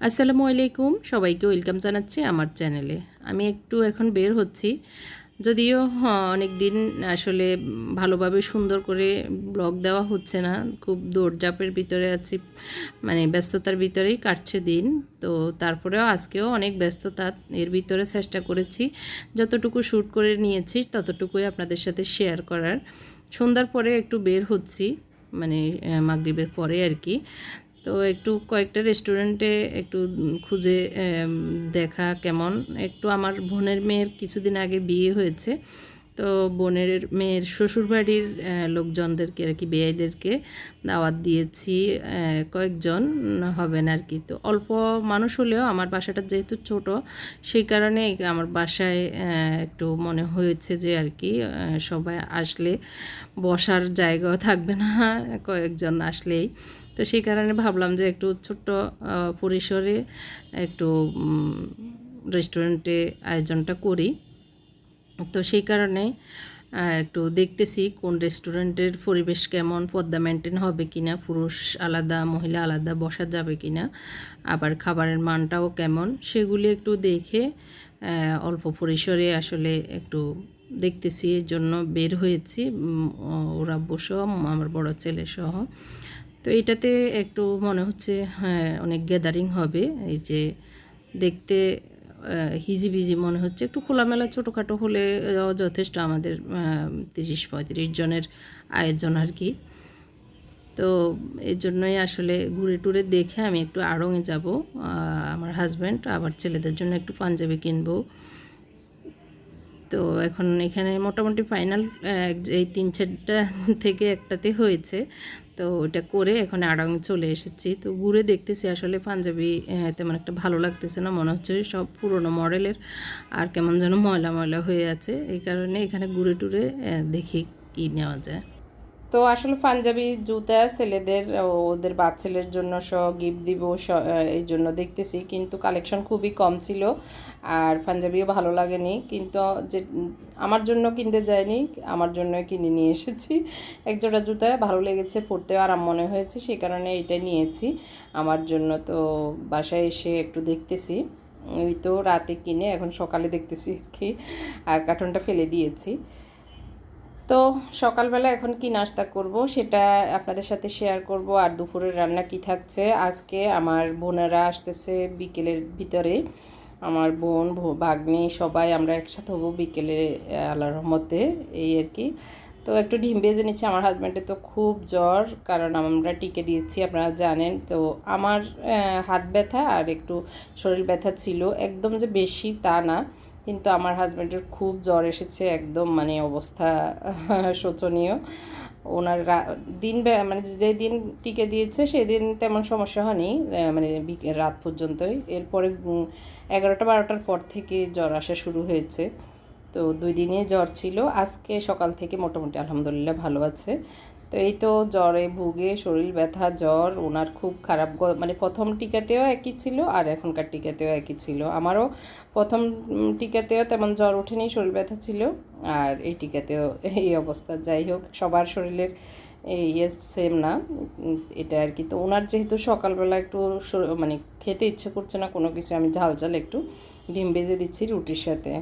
আসসালামু আলাইকুম। সবাইকে ওয়েলকাম জানাচ্ছি আমার চ্যানেলে। আমি একটু এখন বের হচ্ছি। যদিও অনেক দিন আসলে ভালোভাবে সুন্দর করে ব্লগ দেওয়া হচ্ছে না। খুব দৌড়জাপের ভিতরে আছি মানে ব্যস্ততার ভিতরেই কাটছে দিন। তো তারপরেও আজকেও অনেক ব্যস্ততা এর ভিতরে চেষ্টা করেছি। যতটুকু শ্যুট করে নিয়েছি, ততটুকুই আপনাদের সাথে শেয়ার করার। সন্ধ্যার পরে একটু বের হচ্ছি মানে মাগরিবের পরে আর কি। তো একটু কয়েকটা রেস্টুরেন্টে একটু খুঁজে দেখা কেমন। একটু আমার বোনের মেয়ের কিছুদিন আগে বিয়ে হয়েছে। তো বোনের মেয়ের শ্বশুরবাড়ির লোকজনদেরকে আর কি বেয়াইদেরকে দাওয়াত দিয়েছি কয়েকজন হবেন আর কি। তো অল্প মানুষ হলেও আমার বাসাটা যেহেতু ছোট, সেই কারণে আমার বাসায় একটু মনে হয়েছে যে আর কি সবাই আসলে বসার জায়গাও থাকবে না, কয়েকজন আসলেই। তো সেই কারণে ভাবলাম যে একটু ছোট্ট পরিসরে একটু রেস্টুরেন্টে আয়োজনটা করি। তো সেই কারণে একটু দেখতেছি কোন রেস্টুরেন্টের পরিবেশ কেমন, পদ্মা মেনটেন হবে কি না পুরুষ আলাদা, মহিলা আলাদা, বসা যাবে কি না আবার খাবারের মানটাও কেমন, সেগুলি একটু দেখে অল্প পরিসরে আসলে একটু দেখতেছি, এর জন্য বের হয়েছি ওরা বসে আমার বড় ছেলে সহ। তো এটাতে একটু মনে হচ্ছে হ্যাঁ অনেক গ্যাদারিং হবে, এই যে দেখতে হিজিবিজি মনে হচ্ছে। একটু খোলামেলা ছোটোখাটো হলে যথেষ্ট আমাদের তিরিশ পঁয়ত্রিশ জনের আয়োজন আর কি। তো এর জন্যই আসলে ঘুরে টুরে দেখে আমি একটু আড়ঙে যাব। আমার হাজব্যান্ড আবার ছেলেদের জন্য একটু পাঞ্জাবি কিনবো। তো এখন এখানে মোটামুটি ফাইনাল এই তিন চারটা থেকে একটাতে হয়েছে। তো ওটা করে এখন আড়ং চলে এসেছি। তো ঘুরে দেখতেছি আসলে পাঞ্জাবি তেমন একটা ভালো লাগতেছে না। মনে হচ্ছে সব পুরনো মডেলের আর কেমন যেন ময়লা ময়লা হয়ে আছে। এই কারণে এখানে ঘুরে টুরে দেখি কী নেওয়া যায়। তো আসলে পাঞ্জাবি জুতা ছেলেদের ওদের বাপ ছেলের জন্য সব গিফট দিব এই জন্য দেখতেছি। কিন্তু কালেকশন খুবই কম ছিল। আর পাঞ্জাবিও ভালো লাগেনি, কিন্তু যে, আমার জন্য কিনতে যায়নি, আমার জন্য কিনে নিয়ে এসেছি। এক জোড়া জুতা ভালো লেগেছে পরতেও আরাম মনে হয়েছে, সেই কারণে এটা নিয়েছি। আমার জন্য তো বাসায় এসে একটু দেখতেছি ওই তো রাতে কিনে এখন সকালে দেখতেছি কি, আর কার্টনটা ফেলে দিয়েছি। তো সকালবেলা এখন কি নাস্তা করব সেটা আপনাদের সাথে শেয়ার করব, আর দুপুরের রান্না কি থাকছে? আজকে আমার বোনেরা আসতেছে বিকেলের ভিতরে। আমার বোন ভাগ্নি সবাই আমরা একসাথে হব বিকেলে আহ, আল্লাহর রহমতে এই আর কি। তো একটু ডিম ভেজে নিচ্ছি আমার হাজব্যান্ডের তো খুব জ্বর কারণ আমরা টিকে দিয়েছি আপনারা জানেন। তো আমার হাত ব্যথা আর একটু শরীর ব্যথা ছিল একদম যে বেশি তা না। কিন্তু আমার হাজব্যান্ডের খুব জ্বর এসেছে একদম মানে অবস্থা শোচনীয়। ওনার দিন মানে যে দিন টিকে দিয়েছে সেদিন তেমন সমস্যা হয়নি মানে রাত পর্যন্তই। এরপরে এগারোটা বারোটার পর থেকে জ্বর আসা শুরু হয়েছে। তো দুই দিনে জ্বর ছিল। আজকে সকাল থেকে মোটামুটি আলহামদুলিল্লাহ ভালো আছে। তো এই তো জ্বরে ভুগে শরীর ব্যথা, জ্বর, ওনার খুব খারাপ মানে প্রথম টিকাতেও একই ছিল আর এখনকার টিকাতেও একই ছিল। আমারও প্রথম টিকাতেও তেমন জ্বর ওঠেনি, শরীর ব্যথা ছিল আর এই টিকাতেও এই অবস্থা। যাই হোক, সবার শরীরের এই ইয়ে সেম না এটা আর কি। তো ওনার যেহেতু সকালবেলা একটু মানে খেতে ইচ্ছে করছে না, কোনো কিছু আমি ঝাল ঝাল একটু ডিম ভেজে দিচ্ছি রুটির সাথে।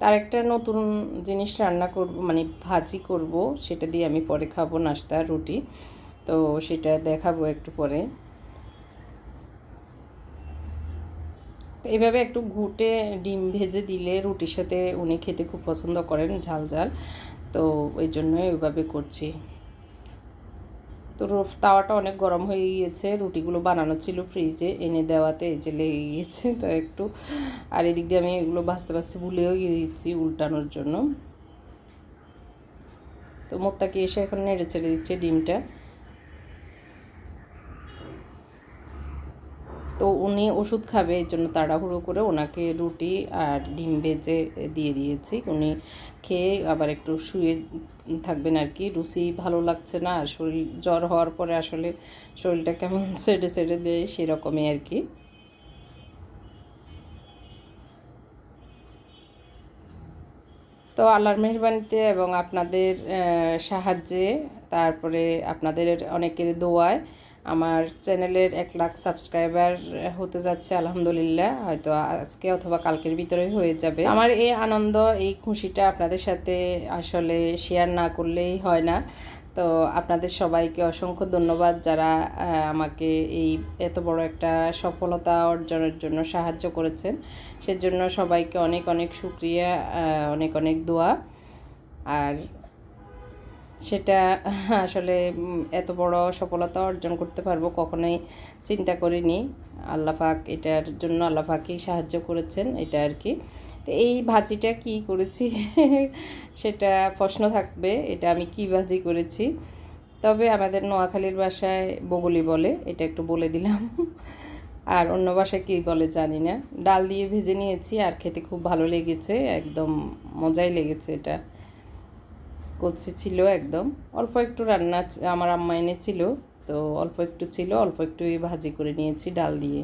আরেকটা নতুন জিনিস রান্না করব মানে ভাজি করব, সেটা দিয়ে আমি পরে খাব নাস্তা, রুটি। তো সেটা দেখাবো একটু পরে। তো এইভাবে একটু ঘুটে ডিম ভেজে দিলে রুটির সাথে উনি খেতে খুব পছন্দ করেন ঝাল ঝাল। তো ওই জন্যই ওইভাবে করছি। তো তাওয়াটা অনেক গরম হয়ে গিয়েছে, রুটিগুলো বানানো ছিল ফ্রিজে, এনে দেওয়াতে এই যে লেগে গিয়েছে, তো একটু। আর এদিক দিয়ে আমি এগুলো ভাজতে ভাজতে ভুলেও গিয়েছি উল্টানোর জন্য। তো মোত্তাকে এসে এখন নেড়ে ছেড়ে দিচ্ছে ডিমটা। তো উনি ওষুধ খাবে এই জন্য তাড়াহুড়ো করে ওনাকে রুটি আর ডিম ভেজে দিয়ে দিয়েছি। উনি খেয়ে আবার একটু শুয়ে থাকবেন আর কি। রুচি ভালো লাগছে না, আর শরীর জ্বর হওয়ার পরে আসলে শরীরটা কেমন ছেড়ে ছেড়ে দেয় সেরকমই আর কি। তো আল্লাহর মেহরবানিতে এবং আপনাদের সাহায্যে, তারপরে আপনাদের অনেকের দোয়ায় আমার চ্যানেলের এক লাখ সাবস্ক্রাইবার হতে যাচ্ছে আলহামদুলিল্লাহ। হয়তো আজকে অথবা কালকের ভিতরে হয়ে যাবে। আমার এই আনন্দ এই খুশিটা আপনাদের সাথে আসলে শেয়ার না করলেই হয় না। তো আপনাদের সবাইকে অসংখ্য ধন্যবাদ যারা আমাকে এই এত বড় একটা সফলতা অর্জনের জন্য সাহায্য করেছেন। সেজন্য সবাইকে অনেক অনেক শুক্রিয়া আহ, অনেক অনেক দোয়া। আর সেটা আসলে এত বড় সফলতা অর্জন করতে পারব কখনোই চিন্তা করিনি। আল্লাহ পাক এটার জন্য আল্লাহ পাকই সাহায্য করেছেন, এটা আর কি। তো এই ভাজিটা কি করেছি? সেটা প্রশ্ন থাকবে, এটা আমি কি ভাজি করেছি? তবে আমাদের নোয়াখালীর বাসায় বগলি বলে, এটা একটু বলে দিলাম। আর অন্য বাসায় কী বলে জানি না। ডাল দিয়ে ভেজে নিয়েছি, আর খেতে খুব ভালো লেগেছে, একদম মজাই লেগেছে এটা। কচি ছিল একদম। অল্প একটু রান্না আমার আম্মা এনেছিল। তো অল্প একটু ছিল, অল্প একটু ভাজি করে নিয়েছি ডাল দিয়ে।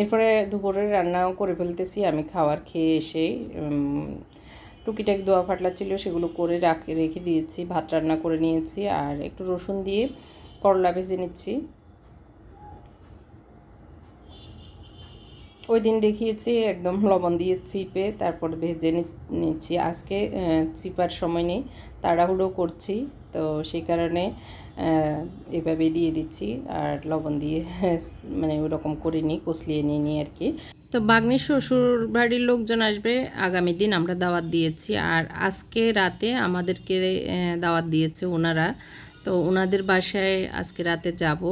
এরপরে দুপুরে রান্নাও করে ফেলতেছি। আমি খাবার খেয়ে এসে টুকিটাকি দোয়া ফাটলা ছিল সেগুলো করে রাখে, রেখে দিয়েছি, ভাত রান্না করে নিয়েছি। আর একটু রসুন দিয়ে করলা ভেজে নিচ্ছি। ওই দিন দেখিয়েছি, একদম লবণ দিয়ে চিপে তারপর ভেজে নিচ্ছি। আজকে চিপার সময় নেই, তাড়াহুড়ো করছি, তো সেই কারণে এভাবে দিয়ে দিচ্ছি আর লবণ দিয়ে মানে ওরকম করে নিই, কষলিয়ে নিয়ে নিই আর কি। তো বাগ্নির শ্বশুর বাড়ির লোকজন আসবে, আগামী দিন আমরা দাওয়াত দিয়েছি আর আজকে রাতে আমাদেরকে দাওয়াত দিয়েছে ওনারা। তো ওনাদের বাসায় আজকে রাতে যাব।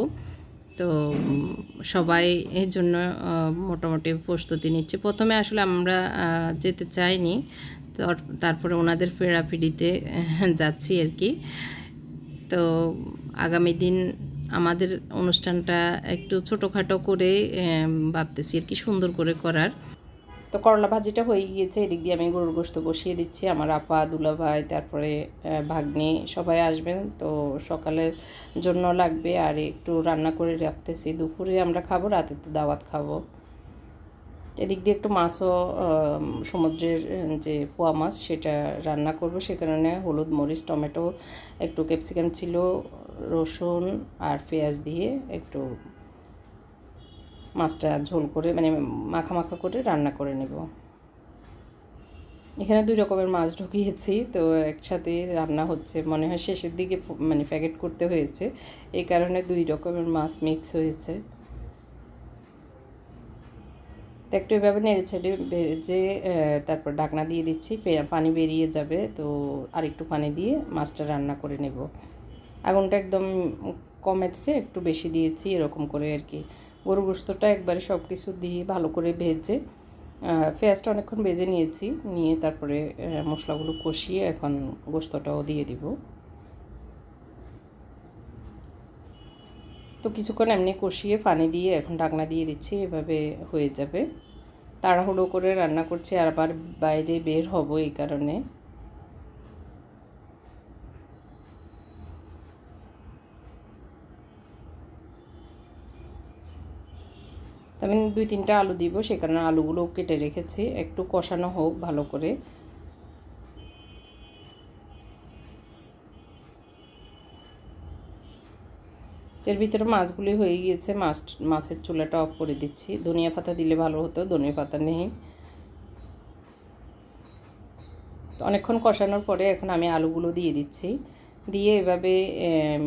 তো সবাই এর জন্য মোটামুটি প্রস্তুতি নিচ্ছে। প্রথমে আসলে আমরা যেতে চাইনি। তার- তারপরে ওনাদের ফেরাফিরিতে যাচ্ছি আর কি। তো, আগামী দিন আমাদের অনুষ্ঠানটা একটু ছোটোখাটো করে ভাবতেছি আর কি সুন্দর করে করার। তো করলা ভাজিটা হয়ে গিয়েছে, এদিক দিয়ে আমি গরুর গোস্ত বসিয়ে দিচ্ছি। আমার আপা, দুলাভাই, তারপরে ভাগ্নি সবাই আসবেন। তো সকালের জন্য লাগবে, আর একটু রান্না করে রাখতেছি। দুপুরে আমরা খাব, রাতে তো দাওয়াত খাব। এদিক দিয়ে একটু মাছও সমুদ্রের যে ফোয়া মাছ সেটা রান্না করব। সে কারণে হলুদ মরিচ, টমেটো, একটু ক্যাপসিকাম ছিল, রসুন আর পেঁয়াজ দিয়ে একটু মাছটা ঝোল করে মানে মাখা মাখা করে রান্না করে নেব। এখানে দুই রকমের মাছ ঢুকিয়েছি, তো একসাথে রান্না হচ্ছে। মনে হয় শেষের দিকে মানে প্যাকেট করতে হয়েছে। এই কারণে দুই রকমের মাছ মিক্স হয়েছে। তো একটু এভাবে নেড়ে ছেড়ে ভেজে তারপর ঢাকনা দিয়ে দিচ্ছি পানি বেরিয়ে যাবে। তো আর একটু পানি দিয়ে মাছটা রান্না করে নেব। আগুনটা একদম কমেছে একটু বেশি দিয়েছি, এরকম করে আর কি। গরু গোস্তটা একবারে সব কিছু দিয়ে ভালো করে ভেজে পেঁয়াজটা অনেকক্ষণ ভেজে নিয়েছি, নিয়ে তারপরে মশলাগুলো কষিয়ে এখন গোস্তটাও দিয়ে দিব। তো কিছুক্ষণ এমনি কষিয়ে পানি দিয়ে এখন ঢাকনা দিয়ে দিচ্ছি, এভাবে হয়ে যাবে। তাড়াহুড়ো করে রান্না করছি আবার বাইরে বের হব এই কারণে। আমি দুই তিনটা আলু দিব, সে কারণে আলুগুলো কেটে রেখেছি। একটু কষানো হোক ভালো করে। এর ভিতরে মাছগুলি হয়ে গিয়েছে, মাছ, মাছের চুলাটা অফ করে দিচ্ছি। ধনিয়া পাতা দিলে ভালো হতো, ধনিয়া পাতা নেই। তো অনেকক্ষণ কষানোর পরে এখন আমি আলুগুলো দিয়ে দিচ্ছি। দিয়ে এভাবে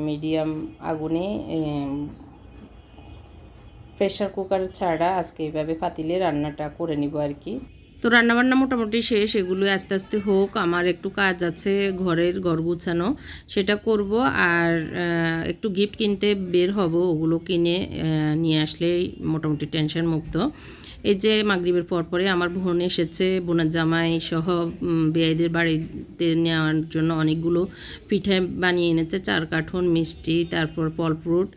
মিডিয়াম আগুনে প্রেশার কুকার ছাড়া আজকে এভাবে পাতিলে রান্নাটা করে নিব আর কি। তো রান্নাবান্না মোটামুটি শেষ এগুলো আস্তে আস্তে হোক। আমার একটু কাজ আছে ঘরের ঘর গুছানো, সেটা করব আর একটু গিফট কিনতে বের হব, ওগুলো কিনে নিয়ে আসলেই মোটামুটি টেনশন মুক্ত। এই যে মাগরিবের পর পরে আমার বোন এসেছে, বোনের জামাই সহ বেআইদের বাড়িতে নেওয়ার জন্য অনেকগুলো পিঠে বানিয়ে এনেছে, চার কার্টুন মিষ্টি, তারপর ফল ফ্রুট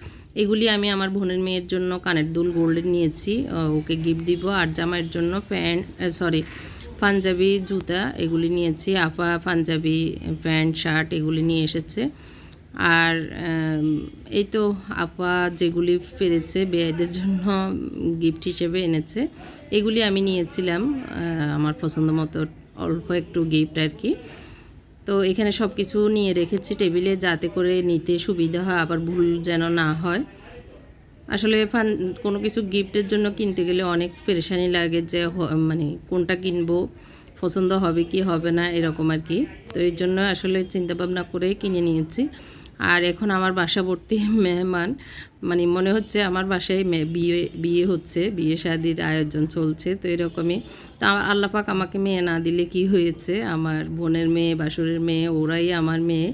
এগুলি আমি আমার বোনের মেয়ের জন্য কানের দুল গোল্ডের নিয়েছি ওকে গিফট দিব, আর জামাইয়ের জন্য প্যান্ট সরি পাঞ্জাবি, জুতা এগুলি নিয়েছি, আপা পাঞ্জাবি, প্যান্ট, শার্ট এগুলি নিয়ে এসেছে। আর এই তো আপা যেগুলি পেরেছে বেয়াইদের জন্য গিফট হিসেবে এনেছে, এগুলি আমি নিয়েছিলাম আমার পছন্দ মতো অল্প একটু গিফট আর কি। তো এখানে সব কিছু নিয়ে রেখেছি টেবিলে যাতে করে নিতে সুবিধা হয়, আবার ভুল যেন না হয়। আসলে ফান, কোনো কিছু গিফটের জন্য কিনতে গেলে অনেক পেরেশানি লাগে যে মানে কোনটা কিনবো, পছন্দ হবে কি হবে না, এরকম আর কি। তো এর জন্য আসলে চিন্তা ভাবনা করেই কিনে নিয়েছি। আর এখন আমার বাসা ভর্তি মেহমান। মানে মনে হচ্ছে আমার বাসায় বিয়ে বিয়ে হচ্ছে, বিয়ে শাদির আয়োজন চলছে, তো এরকমই। তো আমার আল্লাপাক আমাকে মেয়ে না দিলে কি হয়েছে? আমার বোনের মেয়ে, বাসুরের মেয়ে, ওরাই আমার মেয়ে।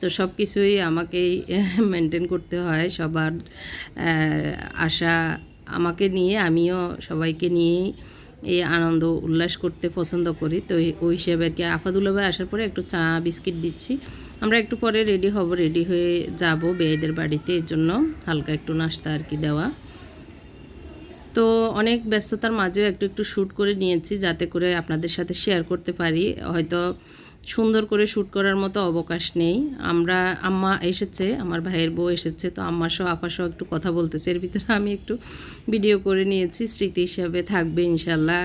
তো সব কিছুই আমাকেই মেনটেন করতে হয়, সবার আশা আমাকে নিয়ে, আমিও সবাইকে নিয়েই এই আনন্দ উল্লাস করতে পছন্দ করি। তো ওই হিসেবে আর কি। আপাদুল্লাভাই আসার পরে একটু চা, বিস্কিট দিচ্ছি। আমরা একটু পরে রেডি হব রেডি হয়ে যাব বেয়েদের বাড়িতে, এর জন্য হালকা একটু নাস্তা আর কি দেওয়া। তো অনেক ব্যস্ততার মাঝেও একটু একটু শ্যুট করে নিয়েছি যাতে করে আপনাদের সাথে শেয়ার করতে পারি। হয়তো সুন্দর করে শ্যুট করার মতো অবকাশ নেই। আমরা, আম্মা এসেছে, আমার ভাইয়ের বউ এসেছে, তো আম্মা সহ, আপা সহ একটু কথা বলতেছে। এর ভিতরে আমি একটু ভিডিও করে নিয়েছি, স্মৃতি হিসাবে থাকবে ইনশাল্লাহ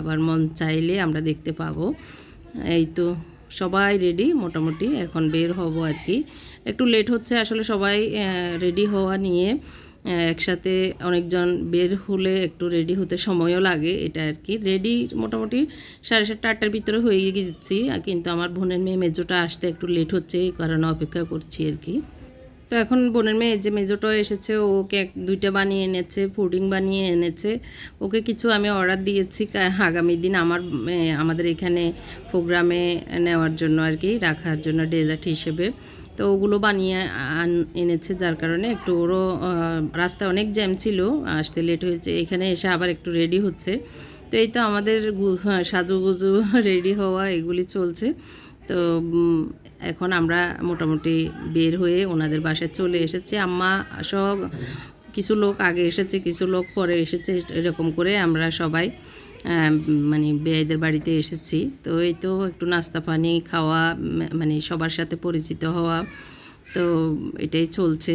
আবার মন চাইলে আমরা দেখতে পাবো। এই তো সবাই রেডি মোটামুটি এখন বের হব আর কি। একটু লেট হচ্ছে, আসলে সবাই রেডি হওয়া নিয়ে একসাথে অনেকজন বের হলে একটু রেডি হতে সময়ও লাগে, এটা আর কি। রেডি মোটামুটি সাড়ে সাতটা, আটটার ভিতরে হয়ে গেছি, কিন্তু আমার বোনের মেয়ে মেজোটা আসতে একটু লেট হচ্ছে, এই কারণে অপেক্ষা করছি আর কি। তো এখন বোনের মেয়ে যে মেজোটা এসেছে ও কেক দুইটা বানিয়ে এনেছে পুডিং বানিয়ে এনেছে। ওকে কিছু আমি অর্ডার দিয়েছি আগামী দিন আমার আমাদের এখানে প্রোগ্রামে নেওয়ার জন্য আর কি রাখার জন্য ডেজার্ট হিসেবে। তো ওগুলো বানিয়ে আন- এনেছে যার কারণে একটু ওরও রাস্তায় অনেক জ্যাম ছিল আসতে লেট হয়েছে এখানে এসে আবার একটু রেডি হচ্ছে। তো এই তো আমাদের হ্যাঁ, সাজুগুজু রেডি হওয়া এগুলি চলছে। তো এখন আমরা মোটামুটি বের হয়ে ওনাদের বাসায় চলে এসেছি। আম্মা সব কিছু লোক আগে এসেছে, কিছু লোক পরে এসেছে, এরকম করে আমরা সবাই মানে বেয়াইদের বাড়িতে এসেছি। তো এই তো একটু নাস্তা পানি, খাওয়া মানে সবার সাথে পরিচিত হওয়া, তো এটাই চলছে।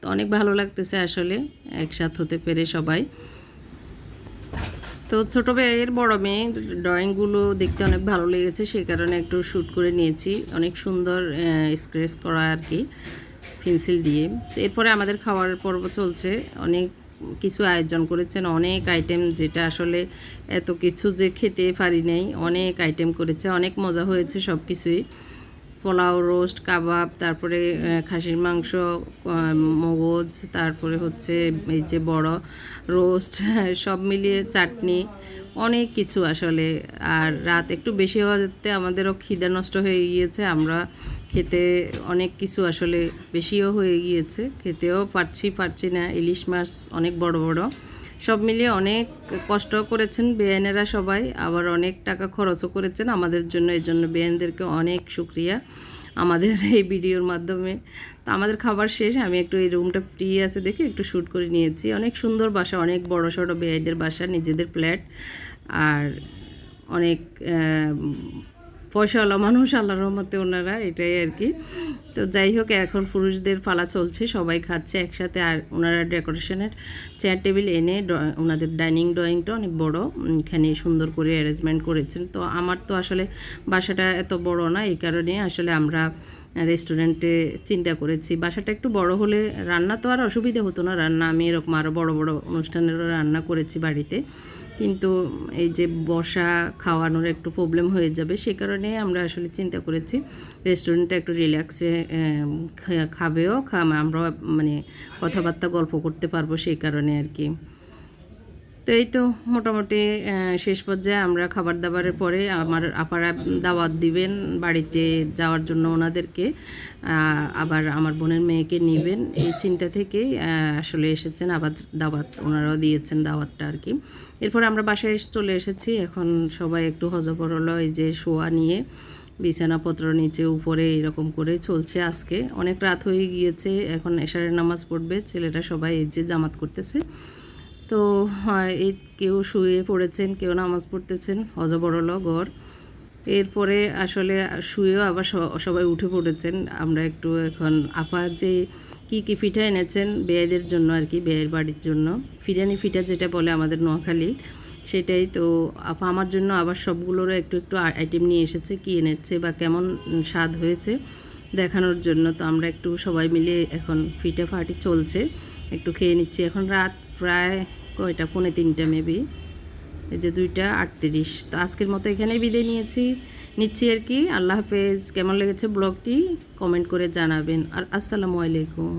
তো অনেক ভালো লাগতেছে আসলে, একসাথ হতে পেরে সবাই। তো ছোটো মেয়ের বড় মেয়ে, ড্রয়িংগুলো দেখতে অনেক ভালো লেগেছে, সেই কারণে একটু শ্যুট করে নিয়েছি। অনেক সুন্দর স্ক্রেচ করা আর কি, পেন্সিল দিয়ে। এরপরে আমাদের খাওয়ার পর্ব চলছে। অনেক কিছু আয়োজন করেছেন, অনেক আইটেম যেটা আসলে এত কিছু যে খেতে পারি নাই, অনেক আইটেম করেছে, অনেক মজা হয়েছে সব কিছুই পোলাও রোস্ট, কাবাব, তারপরে খাসির মাংস মগজ, তারপরে হচ্ছে এই যে বড় রোস্ট, সব মিলিয়ে চাটনি, অনেক কিছু আসলে। আর রাত একটু বেশি হওয়াতে আমাদেরও খিদে নষ্ট হয়ে গিয়েছে, আমরা খেতে অনেক কিছু আসলে বেশিও হয়ে গিয়েছে, খেতেও পারছি পারছি না। ইলিশ মাছ অনেক বড় বড়। সব মিলিয়ে অনেক কষ্ট করেছেন বেআইনেরা সবাই, আবার অনেক টাকা খরচও করেছেন। আমাদের জন্য, এই জন্য বেআইনদেরকে অনেক শুক্রিয়া আমাদের এই ভিডিওর মাধ্যমে। তো আমাদের খাবার শেষ, আমি একটু এই রুমটা ফ্রি আছে দেখে একটু শ্যুট করে নিয়েছি। অনেক সুন্দর বাসা, অনেক বড় সড়ো বেআইদের বাসা, নিজেদের ফ্ল্যাট আর অনেক পয়সাওয়ালা মানুষ, আল্লাহর রহমতে ওনারা এটাই আর কি। তো যাই হোক, এখন পুরুষদের ফালা চলছে, সবাই খাচ্ছে একসাথে। আর ওনারা ডেকোরেশনের চেয়ার টেবিল এনে ওনাদের ডাইনিং ড্রয়িংটা অনেক বড়, এখানে সুন্দর করে অ্যারেঞ্জমেন্ট করেছেন। তো আমার তো আসলে বাসাটা এত বড় না, এই কারণে আসলে আমরা রেস্টুরেন্টে চিন্তা করেছি। বাসাটা একটু বড় হলে রান্না তো আর অসুবিধা হতো না। রান্না আমি এরকম আরও বড় বড় অনুষ্ঠানেরও রান্না করেছি বাড়িতে। কিন্তু এই যে বসা খাওয়ানোর একটু প্রবলেম হয়ে যাবে, সে কারণে আমরা আসলে চিন্তা করেছি রেস্টুরেন্টটা একটু রিল্যাক্সে খাবেও, খা আমরা মানে কথাবার্তা গল্প করতে পারব সেই কারণে আর কি। তো এই তো মোটামুটি শেষ পর্যায়ে আমরা খাবার দাবারের পরে আমার আপারা দাওয়াত দিবেন বাড়িতে যাওয়ার জন্য ওনাদেরকে আবার আমার বোনের মেয়েকে নেবেন। এই চিন্তা থেকেই আসলে এসেছেন আবার দাওয়াত, ওনারাও দিয়েছেন দাওয়াতটা আর কি। এরপর আমরা বাসায় চলে এসেছি। এখন সবাই একটু হজবর হলো এই যে শোয়া নিয়ে, বিছানাপত্র নিচে, উপরে, এরকম করে চলছে আজকে। অনেক রাত হয়ে গিয়েছে, এখন এশারের নামাজ পড়বে, ছেলেরা সবাই এই যে জামাত করতেছে। তো এই কেউ শুয়ে পড়েছেন, কেউ নামাজ পড়তেছেন, অজবরল গড়। এরপরে আসলে শুয়েও আবার সবাই উঠে পড়েছেন। আমরা একটু এখন আপা যে কি কি পিঠা এনেছেন বেয়েদের জন্য আর কি বেয়ের বাড়ির জন্য। ফিরানি পিঠা যেটা বলে আমাদের নোয়াখালী, সেটাই তো আপা আমার জন্য আবার সবগুলোরও একটু একটু আইটেম নিয়ে এসেছে, কি এনেছে বা কেমন স্বাদ হয়েছে দেখানোর জন্য। তো আমরা একটু সবাই মিলে এখন ফিটে ফাটি চলছে। একটু খেয়ে নিচ্ছি। এখন রাত প্রায় কয়টা? পৌনে তিনটা মেবি এই যে দুইটা, আটত্রিশ। তো আজকের মতো এখানে বিদায় নিয়েছি। নিচ্ছি আর কি। আল্লাহ হাফেজ। কেমন লেগেছে ব্লগটি? কমেন্ট করে জানাবেন। আর আসসালামু আলাইকুম।